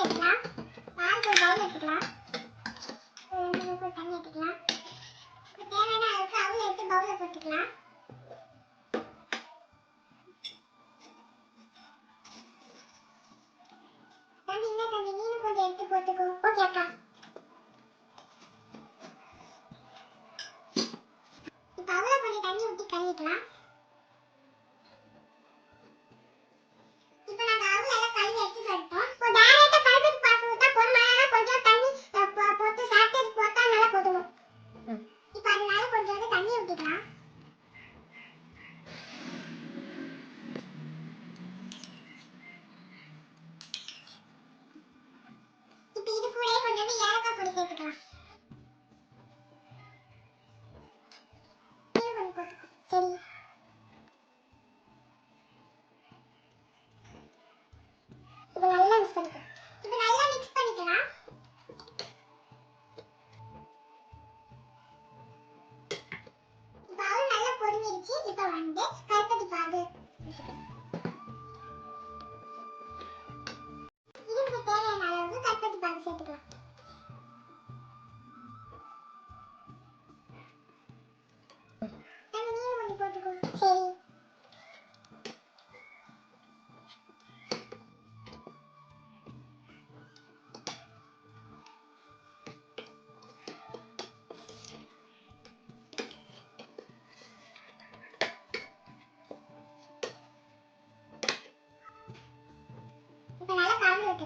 எடுத்துக்கலாம். நான்கு பவுல் எடுத்துக்கலாம். தண்ணி எடுத்துக்கலாம். தேவையான அளவுக்கு அவுள் எடுத்து பவுலில் போட்டுக்கலாம். தண்ணி என்ன தண்ணி நீனும் கொஞ்சம் எடுத்து போட்டுக்கோ. ஓகே அக்கா. இது கூட கொஞ்சம் ஏலக்காய் பொடி சேர்த்துக்கலாம். number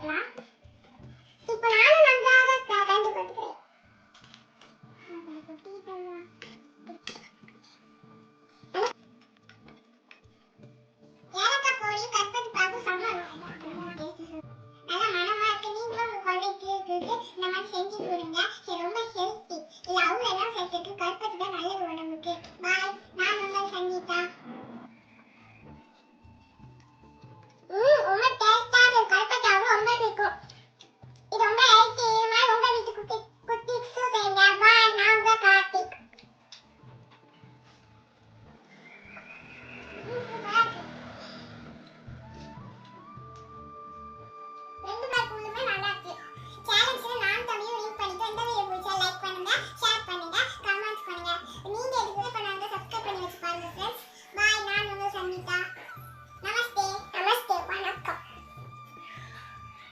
போட்டுக்கலாம் நீங்களும் உங்க குழந்தைக்கு இந்த மாதிரி செஞ்சு கொடுங்க.